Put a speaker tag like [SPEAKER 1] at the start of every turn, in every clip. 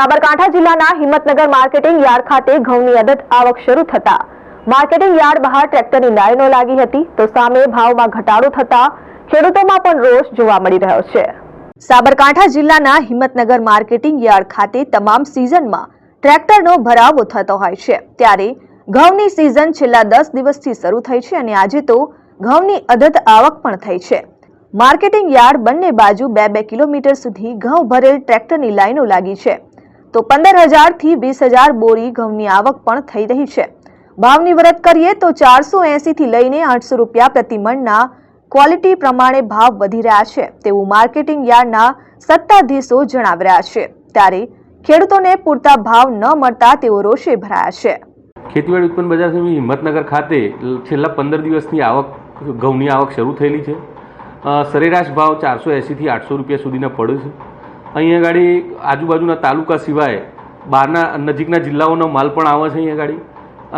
[SPEAKER 1] સાબરકાંઠા જિલ્લાના Himmatnagar marketing yard ખાતે ઘઉંની અદત આવક શરૂ થતા માર્કેટિંગ યાર્ડ બહાર ટ્રેક્ટરની લાઈનો લાગી હતી તો સામે ભાવમાં ઘટાડો થતા ખેડૂતોમાં પણ રોષ જોવા મળી રહ્યો છે. સાબરકાંઠા જિલ્લાના હિંમતનગર માર્કેટિંગ યાર્ડ ખાતે તમામ સિઝનમાં ટ્રેક્ટરનો ભરાવો થતો હોય છે. ત્યારે ઘઉંની સિઝન છેલ્લા દસ દિવસથી શરૂ થઈ છે અને આજે તો ઘઉંની અદત આવક પણ થઈ છે. માર્કેટિંગ યાર્ડ બંને બાજુ બે બે કિલોમીટર સુધી ઘઉં ભરેલ ટ્રેક્ટરની લાઈનો લાગી છે. તો પંદર હજારથી વીસ હજાર બોરી ઘઉંની આવક પણ થઈ રહી છે. ભાવની વરત કરીએ તો ચારસો એંસીથી લઈને આઠસો રૂપિયા પ્રતિ મણના ક્વોલિટી પ્રમાણે ભાવ વધી રહ્યા છે. તેવું માર્કેટિંગ યાર્ડના સત્તાધીશો જણાવી રહ્યા છે. ત્યારે ખેડૂતોને પૂરતા ભાવ ન મળતા તેઓ રોષે ભરાયા છે.
[SPEAKER 2] ખેતીવાડી ઉત્પન્ન બજાર સમિતિ હિંમતનગર ખાતે છેલ્લા પંદર દિવસની આવક, ઘઉંની આવક શરૂ થયેલી છે. સરેરાશ ભાવ ચારસો એંસીથી આઠસો રૂપિયા સુધીના પડે છે. અહીંયા ગાડી આજુબાજુના તાલુકા સિવાય બહારના નજીકના જિલ્લાઓનો માલ પણ આવે છે અહીંયા ગાડી.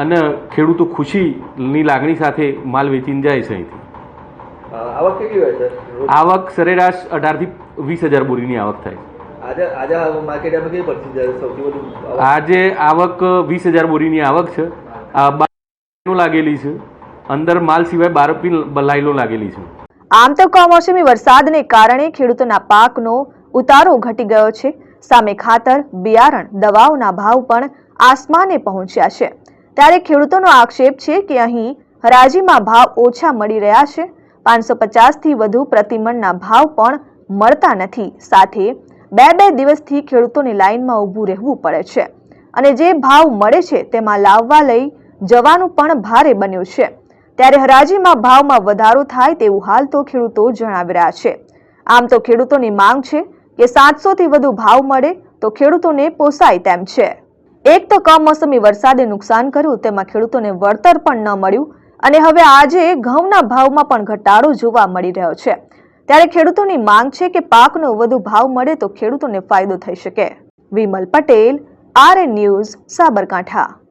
[SPEAKER 2] અને ખેડૂતો ખુશીની લાગણી સાથે માલ વેચીને જાય છે અહીંથી.
[SPEAKER 3] આવક કેટલી હોય સર
[SPEAKER 2] આવક સરેરાશ અઢારથી વીસ હજાર બોરીની આવક થાય
[SPEAKER 3] આજે આવક?
[SPEAKER 2] વીસ હજાર બોરીની આવક છે. આ બાર લાગેલી છે. અંદર માલ સિવાય બાર પી લાઈનો લાગેલી છે.
[SPEAKER 1] આમ તો કમોસમી વરસાદને કારણે ખેડૂતોના પાકનો ઉતારો ઘટી ગયો છે. સામે ખાતર, બિયારણ, દવાઓના ભાવ પણ આસમાને પહોંચ્યા છે. ત્યારે ખેડૂતોનો આક્ષેપ છે કે અહીં હરાજીમાં ભાવ ઓછા મળી રહ્યા છે. પાંચસો પચાસથી વધુ પ્રતિમણના ભાવ પણ મળતા નથી. સાથે બે બે દિવસથી ખેડૂતોની લાઇનમાં ઊભું રહેવું પડે છે. અને જે ભાવ મળે છે તેમાં લાવવા લઈ જવાનું પણ ભારે બન્યું છે. ત્યારે હરાજીમાં ભાવમાં વધારો થાય તેવું હાલ તો ખેડૂતો જણાવી રહ્યા છે. આમ તો ખેડૂતોની માંગ છે કે સાતસોથી વધુ ભાવ મળે તો ખેડૂતોને પોસાય તેમ છે. એક તો કમોસમી વરસાદે નુકસાન કર્યું, તેમાં ખેડૂતોને વળતર પણ ન મળ્યું અને હવે આજે ઘઉંના ભાવમાં પણ ઘટાડો જોવા મળી રહ્યો છે. ત્યારે ખેડૂતોની માંગ છે કે પાકનો વધુ ભાવ મળે તો ખેડૂતોને ફાયદો થઈ શકે. Vimal Patel R news, Sabarkantha.